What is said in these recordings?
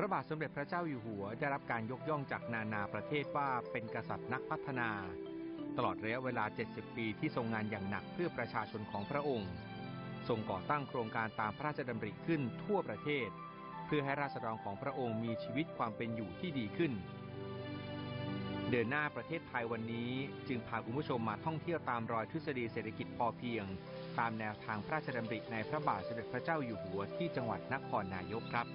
ระบาทสมเด็จพระเจ้าอยู่หัวได้รับการยกย่องจากนานาประเทศว่าเป็นกษัตริย์นักพัฒนา ตลอดระยะเวลา 70 ปีที่ทรงงานอย่างหนักเพื่อประชาชนของพระองค์ ทรงก่อตั้งโครงการตามพระราชดำริขึ้นทั่วประเทศ เพื่อให้ราษฎรของพระองค์มีชีวิตความเป็นอยู่ที่ดีขึ้น เดินหน้าประเทศไทยวันนี้จึงพาคุณผู้ชมมาท่องเที่ยวตามรอยทฤษฎีเศรษฐกิจพอเพียง ตามแนวทางพระราชดำริในพระบาทสมเด็จพระเจ้าอยู่หัวที่จังหวัดนครนายกครับ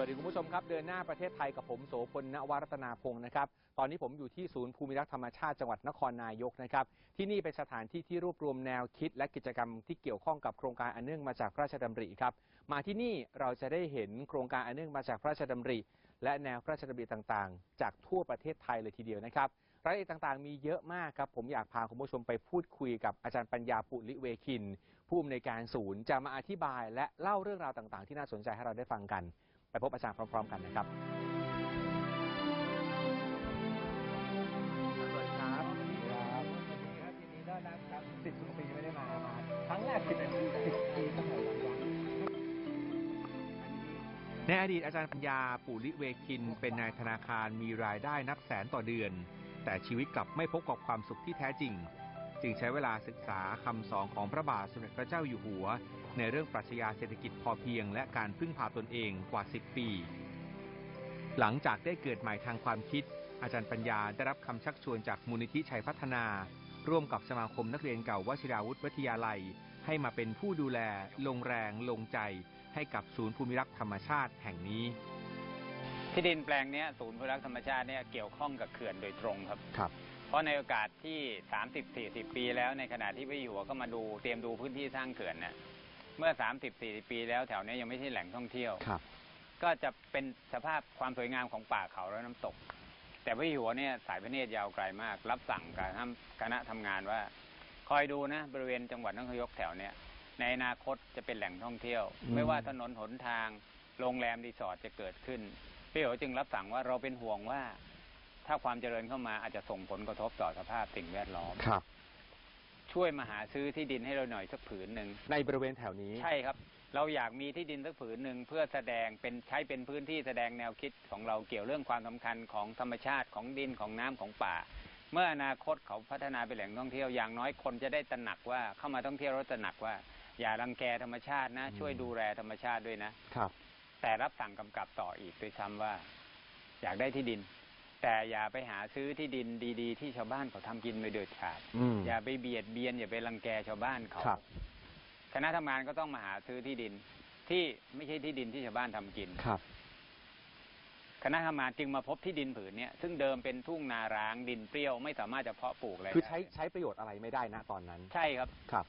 วัสดีคุณผู้ชมครับเดินหน้าประเทศไทยกับผมโสพลณวรัตนาพงศ์นะครับตอนนี้ผมอยู่ที่ศูนย์ภูมิรักษ์ธรรมชาติจังหวัดนครนายกนะครับที่นี่เป็นสถานที่ที่รวบรวมแนวคิดและกิจกรรมที่เกี่ยวข้องกับโครงการอันเนื่องมาจากพระราชดำริครับมาที่นี่เราจะได้เห็นโครงการอันเนื่องมาจากพระราชดำริ และแนวพระราชดำริต่างๆ จากทั่วประเทศไทยเลยทีเดียวนะครับรายละเอียดต่างๆ มีเยอะมากครับผมอยากพาคุณผู้ชมไปพูดคุยกับอาจารย์ปัญญาปุริเวคิน ผู้อำนวยการศูนย์จะมาอธิบาย และเล่าเรื่องราวต่างๆ ที่น่าสนใจให้เราได้ฟังกัน ไปพบอาจารย์พร้อม ๆ กันนะครับสวัสดีครับสวัสดีครับยินดีต้อนรับครับสิบกว่าปีไม่ได้มามาครั้งแรกสิบสิบปีตั้งแต่ในอดีตอาจารย์ปัญญาปุริเวคิน เป็นนายธนาคารมีรายได้นับแสนต่อเดือน แต่ชีวิตกลับไม่พบกับความสุขที่แท้จริง จึงใช้เวลาศึกษาคำสอนของพระบาทสมเด็จพระเจ้าอยู่หัว ในเรื่องปรัชญาเศรษฐกิจพอเพียง และการพึ่งพาตนเองกว่า 10 ปี หลังจากได้เกิดใหม่ทางความคิด อาจารย์ปัญญาได้รับคำชักชวนจากมูลนิธิชัยพัฒนา ร่วมกับสมาคมนักเรียนเก่าวชิราวุธวิทยาลัย ให้มาเป็นผู้ดูแล ลงแรง ลงใจ ให้กับศูนย์ภูมิรักษ์ธรรมชาติแห่งนี้ ที่ดินแปลงนี้ศูนย์พรักษ์ธรรมชาติเนี่ยเกี่ยวข้องกับเขื่อนโดยตรงครับครับ เพราะในโอกาสที่ 30-40 ปีแล้วในขณะที่พระอยู่หัวก็มาดูเตรียมดูพื้นที่สร้างเขื่อนเนี่ยเมื่อ 30-40 ปีแล้วแถวเนี้ยยังไม่ใช่แหล่งท่องเที่ยวครับ ก็จะเป็นสภาพความสวยงามของป่าเขาและน้ำตก แต่พระอยู่หัวเนี่ยสายพระเนตรยาวไกลมาก รับสั่งกับท่านคณะทำงานว่า คอยดูนะบริเวณจังหวัดนครนายกแถวเนี้ยในอนาคตจะเป็นแหล่งท่องเที่ยวอืมไม่ว่าถนนหนทางโรงแรมรีสอร์ทจะเกิดขึ้นพี่โอจึงรับสั่งว่าเราเป็นห่วงว่า ถ้าความเจริญเข้ามาอาจจะส่งผลกระทบต่อสภาพสิ่งแวดล้อมครับ ช่วยมาหาซื้อที่ดินให้เราหน่อยสักผืนหนึ่งในบริเวณแถวนี้ ใช่ครับ เราอยากมีที่ดินสักผืนหนึ่งเพื่อแสดงเป็นใช้เป็นพื้นที่แสดงแนวคิดของเราเกี่ยวเรื่องความสำคัญของธรรมชาติของดินของน้ำของป่า เมื่ออนาคตเขาพัฒนาเป็นแหล่งท่องเที่ยวอย่างน้อยคนจะได้ตระหนักว่าเข้ามาท่องเที่ยวแล้วตระหนักว่า อย่ารังแกธรรมชาตินะอืมช่วยดูแลธรรมชาติด้วยนะครับ แต่รับสั่งกำกับต่ออีกด้วยซ้ำว่า อยากได้ที่ดิน แต่อย่าไปหาซื้อที่ดินดีๆ ที่ชาวบ้านเขาทำกินไม่เด็ดขาด อืมอย่าไปเบียดเบียน อย่าไปรังแกชาวบ้านเขาครับ คณะทำงานก็ต้องมาหาซื้อที่ดิน ที่ไม่ใช่ที่ดินที่ชาวบ้านทำกิน ครับ คณะทำงานจึงมาพบที่ดินผืนเนี้ยซึ่งเดิมเป็นทุ่งนาร้างดินเปรี้ยวไม่สามารถจะเพาะปลูกอะไรคือใช้ได้ใช้ประโยชน์อะไรไม่ได้นะตอนนั้น ใช่ครับ ครับ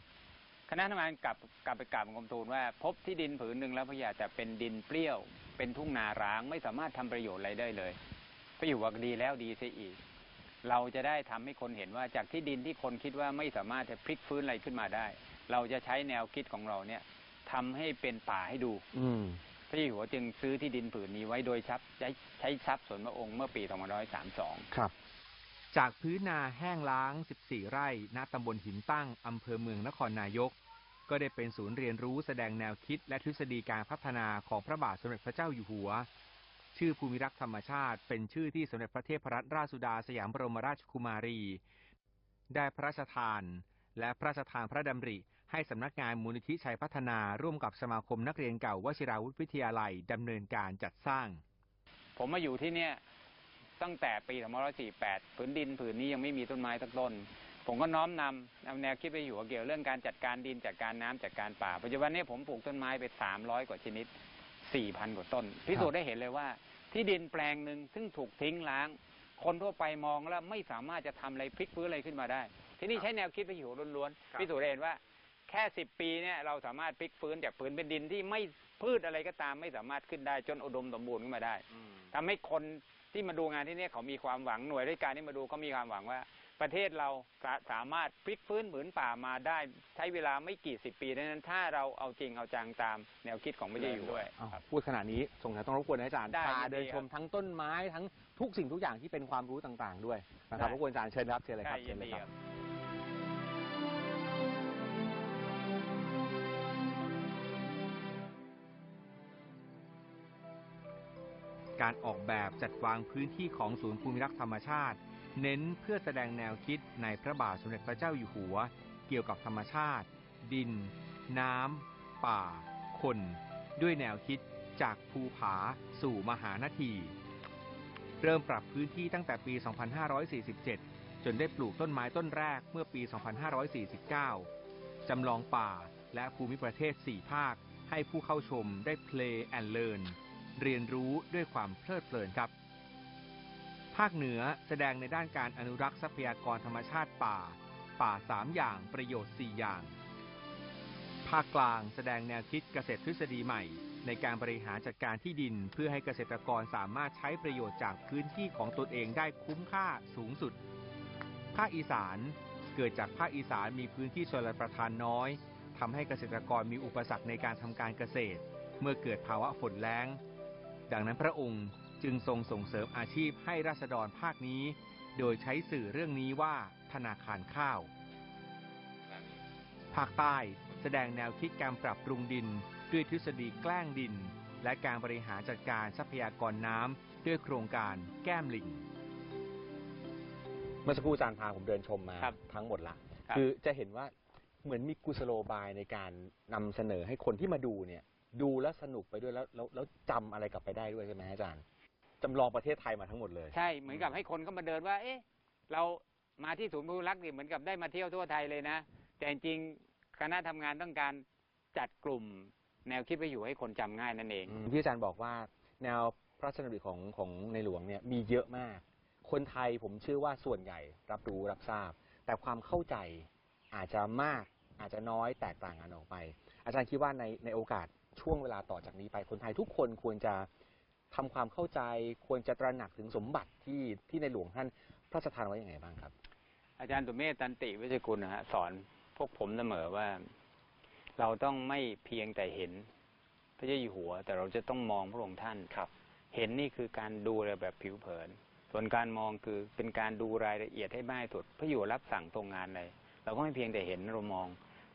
คณะทำงานกลับกลับไปกราบบังคมทูลว่า พบที่ดินผืนหนึ่งแล้วพระยาแต่เป็นดินเปรี้ยว เป็นทุ่งนาร้างไม่สามารถทำประโยชน์อะไรได้เลย พระอยู่ว่าดีแล้วดีเสียอีก เราจะได้ทำให้คนเห็นว่าจากที่ดินที่คนคิดว่าไม่สามารถจะพลิกฟื้นอะไรขึ้นมาได้ เราจะใช้แนวคิดของเราเนี่ยทำให้เป็นป่าให้ดู อืมพระเจ้าอยู่หัวจึงซื้อที่ดินผืนนี้ไว้โดยชับใช้ใช้ทรัพย์ส่วนพระองค์เมื่อปี2532 ครับ จากพื้นนาแห้งล้าง 14 ไร่ ณ ตำบลหินตั้ง อำเภอเมืองนครนายก ก็ได้เป็นศูนย์เรียนรู้แสดงแนวคิดและทฤษฎีการพัฒนาของพระบาทสมเด็จพระเจ้าอยู่หัว ชื่อภูมิรักษ์ธรรมชาติ เป็นชื่อที่สมเด็จพระเทพรัตนราชสุดาสยามบรมราชกุมารี ได้พระราชทาน และพระราชทานพระดำริ ให้สำนักงานมูลนิธิชัยพัฒนาร่วมกับสมาคมนักเรียนเก่าวชิราวุธวิทยาลัยดำเนินการจัดสร้าง ผมมาอยู่ที่เนี่ยตั้งแต่ปี2548ผืนดินผืนนี้ยังไม่มีต้นไม้สักต้นผมก็น้อมนำนำแนวคิดไปอยู่เกี่ยวเรื่องการจัดการดินจัดการน้ำจัดการป่าปัจจุบันนี้ผมปลูกต้นไม้ไป 300 กว่าชนิด 4,000 กว่าต้น พิสูจน์ได้เห็นเลยว่า ที่ดินแปลงหนึ่งซึ่งถูกทิ้งล้าง คนทั่วไปมองแล้วไม่สามารถจะทำอะไรพลิกฟื้นอะไรขึ้นมาได้ ที่นี่ใช้แนวคิดไปอยู่ล้วนๆพิสูจน์ได้เห็นว่า แค่สิบปีเนี่ยเราสามารถพลิกฟื้นจากผืนเป็นดินที่ไม่พืชอะไรก็ตามไม่สามารถขึ้นได้จนอุดมสมบูรณ์ขึ้นมาได้ทำให้คนที่มาดูงานที่เนี่ยเขามีความหวังหน่วยราชการที่มาดูเขามีความหวังว่า ประเทศเราสาสามารถพลิกฟื้นผืนป่ามาได้ใช้เวลาไม่กี่สิบปีเท่านั้นถ้าเราเอาจริงเอาจังตามแนวคิดของพระเจ้าอยู่หัวอ้าวครับพูดขนาดนี้สงสัยต้องรบกวนอาจารย์ได้พายินดีเดินชมครับทั้งต้นไม้ทั้งทุกสิ่งทุกอย่างที่เป็นความรู้ต่าง ๆ ด้วยนะครับได้รบกวนอาจารย์เชิญครับเชิญเลยครับได้เชิยิญนเลยดีคครัรับบการออกแบบจัดวางพื้นที่ของศูนย์ภูมิรักษ์ธรรมชาติ เน้นเพื่อแสดงแนวคิดในพระบาทสมเด็จพระเจ้าอยู่หัว เกี่ยวกับธรรมชาติ ดิน น้ำ ป่า คน ด้วยแนวคิดจากภูผาสู่มหานาที เริ่มปรับพื้นที่ตั้งแต่ปี 2547 จนได้ปลูกต้นไม้ต้นแรกเมื่อปี 2549 จำลองป่าและภูมิประเทศ 4 ภาค ให้ผู้เข้าชมได้ play and learn เรียนรู้ด้วยความเพลิดเพลินครับ ภาคเหนือแสดงในด้านการอนุรักษ์ทรัพยากรธรรมชาติป่า ป่า 3 อย่างประโยชน์ 4 อย่าง ภาคกลางแสดงแนวคิดเกษตรทฤษฎีใหม่ ในการบริหารจัดการที่ดิน เพื่อให้เกษตรกรสามารถใช้ประโยชน์จากพื้นที่ของตนเองได้คุ้มค่าสูงสุด ภาคอีสานเกิดจากภาคอีสานมีพื้นที่ชลประทานน้อยทำให้เกษตรกรมีอุปสรรคในการทำการเกษตร เมื่อเกิดภาวะฝนแล้ง ดังนั้นพระองค์ จึงทรงส่งเสริมอาชีพให้ราษฎรภาคนี้ โดยใช้สื่อเรื่องนี้ว่าธนาคารข้าว ภาคใต้แสดงแนวคิดการปรับปรุงดิน ด้วยทฤษฎีแกล้งดิน และการบริหารจัดการทรัพยากรน้ำด้วยโครงการแก้มลิง เมื่อสักครู่อาจารย์พาผมเดินชมมาครับทั้งหมดละครับ คือจะเห็นว่าเหมือนมีกุศโลบายในการนำเสนอให้คนที่มาดูเนี่ย ดูแล้วสนุกไปด้วยแล้วแล้วแล้วจำอะไรกลับไปได้ด้วยใช่ไหมอาจารย์ จำลองประเทศไทยมาทั้งหมดเลย ใช่เหมือนกับให้คนเข้ามาเดินว่า เอ๊ะเรามาที่ศูนย์ภูรักษ์นี่เหมือนกับได้มาเที่ยวทั่วไทยเลยนะ แต่จริงๆคณะทำงานต้องการจัดกลุ่มแนวคิดไปอยู่ให้คนจำง่ายนั่นเองที่อาจารย์บอกว่าแนวพระราชดำริของของในหลวงเนี่ยมีเยอะมาก คนไทยผมเชื่อว่าส่วนใหญ่รับรู้รับทราบ แต่ความเข้าใจอาจจะมากอาจจะน้อยแตกต่างกันออกไป อาจารย์คิดว่าในในโอกาสช่วงเวลาต่อจากนี้ไปคนไทยทุกคนควรจะ ทำความเข้าใจควรจะตระหนักถึงสมบัติที่ที่ในหลวงท่านพระราชทานไว้อย่างไรบ้างครับ อาจารย์ตุเมธตันติวิชยกุลนะฮะสอนพวกผมเสมอว่า เราต้องไม่เพียงแต่เห็น พระเจ้าอยู่หัว แต่เราจะต้องมองพระองค์ท่านครับ เห็นนี่คือการดูอะไรแบบผิวเผิน ส่วนการมองคือเป็นการดูรายละเอียดให้มากที่สุดพระอยู่รับสั่งตรงงานเลยเราก็ไม่เพียงแต่เห็นเรามอง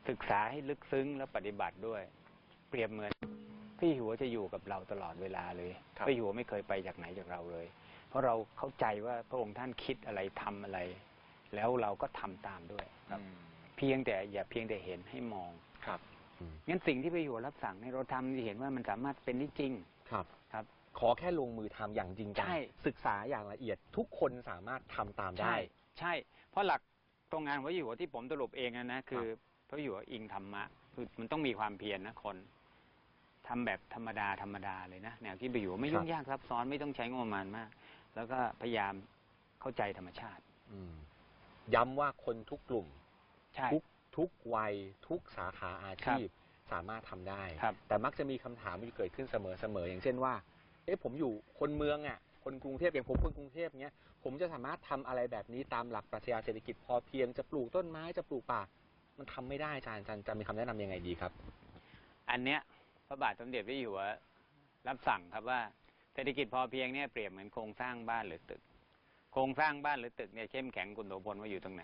ศึกษาให้ลึกซึ้งและปฏิบัติด้วย เปรียบเหมือน พระอยู่หัวจะอยู่กับเราตลอดเวลาเลยครับพระอยู่หัวไม่เคยไปจากไหนจากเราเลย เพราะเราเข้าใจว่าพระองค์ท่านคิดอะไรทำอะไร แล้วเราก็ทำตามด้วยครับเพียงแต่อย่าเพียงแต่เห็นให้มองครับ งั้นสิ่งที่พระอยู่หัวรับสั่งให้เราทำจะเห็นว่ามันสามารถเป็นได้จริงครับ ครับ ขอแค่ลงมือทำอย่างจริงจังใช่ ศึกษาอย่างละเอียดทุกคนสามารถทำตามได้ ใช่ ใช่ เพราะหลักตรงงานพระอยู่หัวที่ผมสรุปเองนะนะคือพระอยู่หัวอิงธรรมะคือมันต้องมีความเพียรนะคน ทำแบบธรรมดาธรรมดาเลยนะแนวคิดพระอยู่หัวไม่ครับยุ่งยากซับซ้อนไม่ต้องใช้งบประมาณมาก แล้วก็พยายามเข้าใจธรรมชาติ อืมย้ำว่าคนทุกกลุ่มใช่ทุกทุกวัยทุกสาขาอาชีพสามารถทำได้ครับแต่มักจะมีคำถามที่เกิดขึ้นเสมอเสมออย่างเช่นว่า เอ๊ะผมอยู่คนเมืองอะ คนกรุงเทพอย่างผมคนกรุงเทพเนี้ยผมจะสามารถทำอะไรแบบนี้ตามหลักปรัชญาเศรษฐกิจพอเพียงจะปลูกต้นไม้จะปลูกป่า มันทำไม่ได้อาจารย์อาจารย์จะมีคำแนะนำยังไงดีครับ อันเนี้ย พระบาทสมเด็จพระอยู่หัวรับสั่งครับว่าเศรษฐกิจพอเพียงเนี่ยเปรียบเหมือนโครงสร้างบ้านหรือตึก โครงสร้างบ้านหรือตึกเนี่ยเข้มแข็งกุนโสพลว่าอยู่ตรงไหน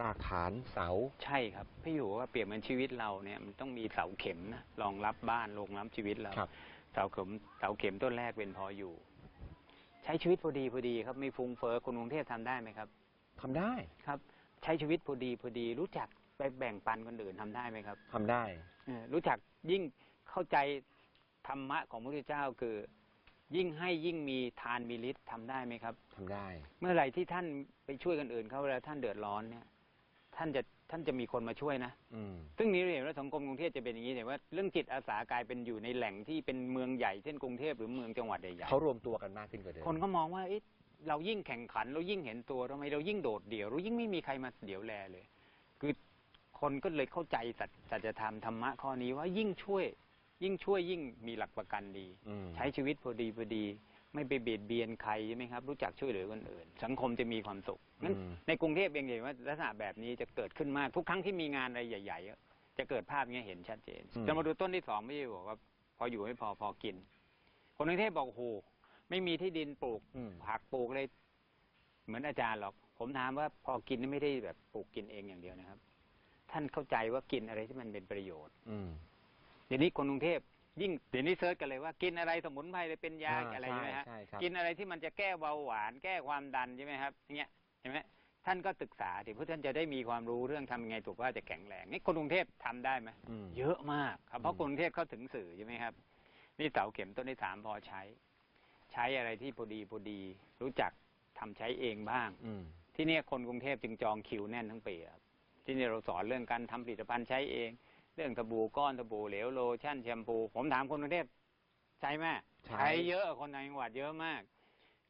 รากฐานเสาใช่ครับพี่อยู่ว่าเปรียบเหมือนชีวิตเราเนี่ยมันต้องมีเสาเข็มนะรองรับบ้านรองรับชีวิตเราครับเสาเข็มเสาเข็มต้นแรกเป็นพออยู่ ใช้ชีวิตพอดีพอดีครับไม่ฟุ้งเฟ้อคนกรุงเทพทำได้ไหมครับทำได้ครับ ใช้ชีวิตพอดีพอดี รู้จักไปแบ่งปันคนอื่นทำได้ไหมครับทำได้เออรู้จักยิ่ง เข้าใจธรรมะของพระพุทธเจ้าคือ ยิ่งให้ยิ่งมีทานมีฤทธิ์ทำได้ไหมครับ ทำได้ เมื่อไหร่ที่ท่านไปช่วยคนอื่นเขาเวลาท่านเดือดร้อนเนี่ย ท่านจะท่านจะมีคนมาช่วยนะ อืม ซึ่งนี้เราเห็นว่าสังคมกรุงเทพจะเป็นอย่างนี้แต่ว่าเรื่องจิตอาสากลายเป็นอยู่ในแหล่งที่เป็นเมืองใหญ่เช่นกรุงเทพหรือเมืองจังหวัดใหญ่เขารวมตัวกันมากขึ้นกว่าเดิม ๆคนก็มองว่าเอ๊ะเรายิ่งแข่งขัน เรายิ่งเห็นตัวทำไมเรายิ่งโดดเดี่ยวเรายิ่งไม่มีใครมาเดี่ยวแลเลย คือคนก็เลยเข้าใจสัจสัจธรรมธรรมะข้อนี้ว่ายิ่งช่วย ยิ่งช่วยยิ่งมีหลักประกันดีอืมใช้ชีวิตพอดีพอดี ไม่ไปเบียดเบียนใครใช่ไหมครับ รู้จักช่วยเหลือคนอื่น สังคมจะมีความสุขงั้นอืมในกรุงเทพเองเห็นว่าลักษณะแบบนี้จะเกิดขึ้นมากทุกครั้งที่มีงานอะไรใหญ่ๆอะจะเกิดภาพอย่างเงี้ยเห็นชัดเจนอืมจะมาดูต้นที่สองไม่ใช่บอกว่าพออยู่ไม่พอพอกิน คนกรุงเทพบอกโอ้โหไม่มีที่ดินปลูกอืมผักปลูกเลยเหมือนอาจารย์หรอก ผมถามว่าพอกินนี่ไม่ได้แบบปลูกกินเองอย่างเดียวนะครับ ท่านเข้าใจว่ากินอะไรที่มันเป็นประโยชน์ อืม เดี๋ยวนี้คนกรุงเทพยิ่งเดี๋ยวนี้เซิร์ชกันเลยว่ากินอะไรสมุนไพรเลยเป็นยาอ่าอะไรใช่ไหมฮะใช่ครับ กินอะไรที่มันจะแก้เบาหวานแก้ความดันใช่ไหมครับอย่างเงี้ยเห็นไหมท่านก็ศึกษาดิเพื่อท่านจะได้มีความรู้เรื่องทำยังไงถูกว่าจะแข็งแรงนี่คนกรุงเทพทำได้ไหมอืม เยอะมากครับเพราะอืมคนกรุงเทพเข้าถึงสื่อใช่ไหมครับ นี่เสาเข็มต้นที่สามพอใช้ ใช้อะไรที่พอดีพอดี รู้จักทำใช้เองบ้าง อืม ที่เนี่ยคนกรุงเทพจึงจองคิวแน่นทั้งปีครับที่นี่เราสอนเรื่องการทำผลิตภัณฑ์ใช้เอง เรื่องสบู่ก้อนสบู่เหลวโลชั่นแชมพู ผมถามคนกรุงเทพใช้ไหมใช้ใช้เยอะคนในจังหวัดเยอะมาก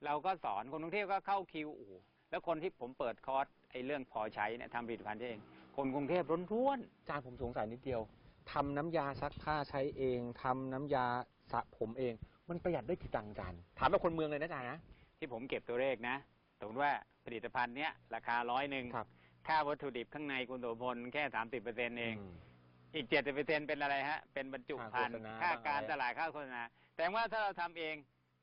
เราก็สอนคนกรุงเทพก็เข้าคิวโอ้โหแล้วคนที่ผมเปิดคอร์สไอ้เรื่องพอใช้เนี่ยทำผลิตภัณฑ์ใช้เอง คนกรุงเทพร้นท้วนอาจารย์ผมสงสัยนิดเดียวทำน้ำยาซักผ้าใช้เองทำน้ำยาสระผมเอง มันประหยัดได้กี่ตังค์อาจารย์ถามแบบคนเมืองเลยนะอาจารย์นะที่ผมเก็บตัวเลขนะสมมติว่าผลิตภัณฑ์เนี้ยราคาร้อยหนึ่งครับค่าวัตถุดิบข้างในคุณโสพลแค่สามสิบเปอร์เซ็นเองม อีกเจ็ดสิบเปอร์เซ็นเป็นอะไรฮะ เป็นบรรจุภัณฑ์ค่าโฆษณาค่าการบ้างอะไรตลาดค่าโฆษณา แต่ว่าถ้าเราทำเอง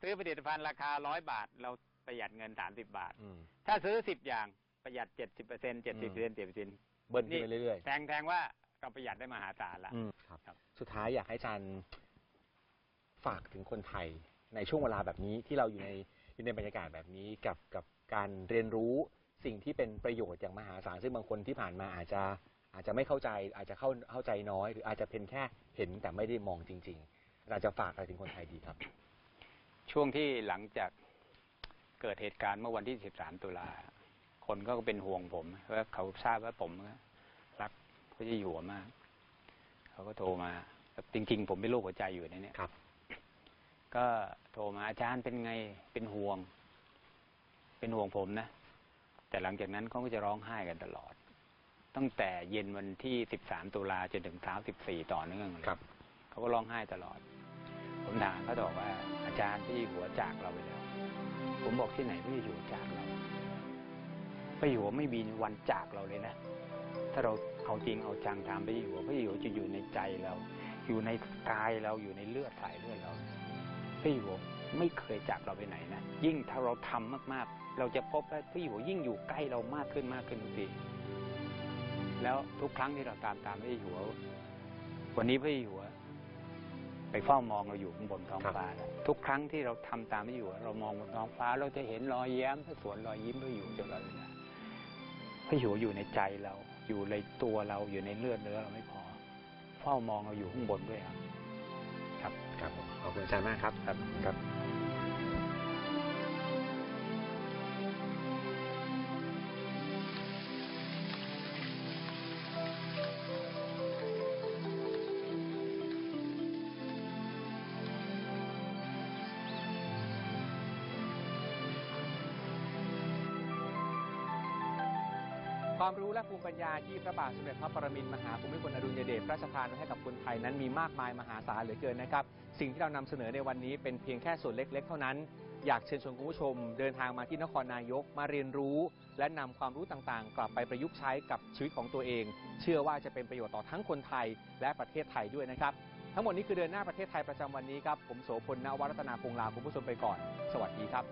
ซื้อผลิตภัณฑ์ราคาร้อยบาท เราประหยัดเงินสามสิบบาทอืมถ้าซื้อสิบอย่างประหยัดเจ็ดสิบเปอร์เซ็นเจ็ดสิบเปอร์เซ็นเจ็ดเปอร์เซ็นเบิ้ลขึ้นไปเรื่อยแทงแทงว่าเราประหยัดได้มหาศาลละๆอืมครับครับ สุดท้ายอยากให้อาจารย์ฝากถึงคนไทยในช่วงเวลาแบบนี้ที่เราอยู่ในอยู่ในบรรยากาศแบบนี้กับกับการเรียนรู้สิ่งที่เป็นประโยชน์อย่างมหาศาลซึ่งบางคนที่ผ่านมาอาจจะ อาจจะไม่เข้าใจอาจจะเข้าเข้าใจน้อย หรืออาจจะเป็นแค่เห็นแต่ไม่ได้มองจริง ๆ เราจะฝากอะไรถึงคนไทยดีครับ ช่วงที่หลังจากเกิดเหตุการณ์เมื่อวันที่ 13 ตุลาคนก็เป็นห่วงผมเพราะเขาทราบว่าผมรักพระเจ้าอยู่หัวมาก เขาก็โทรมาแล้วจริงๆ ผมเป็นโรคหัวใจอยู่ในเนี้ยครับ ก็โทรมาอาจารย์เป็นไงเป็นห่วง เป็นห่วงผมนะแต่หลังจากนั้นเขาก็จะร้องไห้กันตลอด ตั้งแต่เย็นวันที่ 13 ตุลาจนถึงเช้า14 ต่อเนื่องเลยครับ เขาก็ร้องไห้ตลอด ผมถามเขาบอกว่า อาจารย์พี่หัวจากเราไปแล้ว ผมบอกที่ไหนพี่อยู่จากเราพี่หัวไม่มีวันจากเราเลยนะ ถ้าเราเอาจริงเอาจังตามพี่หัวพี่หัวจะอยู่ในใจเรา อยู่ในกายเราอยู่ในเลือดสายเลือดเราพี่หัวไม่เคยจากเราไปไหนนะ ยิ่งถ้าเราทำมากๆ เราจะพบว่าพี่หัวยิ่งอยู่ใกล้เรามากขึ้นมากขึ้นทุกที แล้วทุกครั้งที่เราตามตามพี่หัว วันนี้พี่หัว ไปเฝ้ามองเราอยู่ข้างบนท้องครับฟ้าแล้วทุกครั้งที่เราทำตามที่อยู่เรามองบนท้องฟ้า เราจะเห็นรอยแย้มพระสวนรอยยิ้มพระอยู่ตลอดเวลาพระอยู่อยู่ในใจเรา อยู่ในตัวเราอยู่ในเลือดเนื้อเราไม่พอ เฝ้ามองเราอยู่ข้างบนด้วยครับ ครับครับผมขอบคุณอาจารย์มากครับครับครับ ความรู้และภูมิปัญญาที่พระบาทสมเด็จพระปรมินทรมหาภูมิพลอดุลยเดชพระราชทานไว้ให้กับคนไทยนั้นมีมากมายมหาศาลเหลือเกินนะครับ สิ่งที่เรานำเสนอในวันนี้เป็นเพียงแค่ส่วนเล็ก ๆ เท่านั้น อยากเชิญชวนคุณผู้ชม เดินทางมาที่นครนายกมาเรียนรู้ และนำความรู้ต่างๆ กลับไปประยุกต์ใช้กับชีวิตของตัวเอง เชื่อว่าจะเป็นประโยชน์ต่อทั้งคนไทยและประเทศไทยด้วยนะครับ ทั้งหมดนี้คือเดินหน้าประเทศไทยประจำวันนี้ครับผมโสพลนวรัตนาพงลาคุณผู้ชมไปก่อน สวัสดีครับ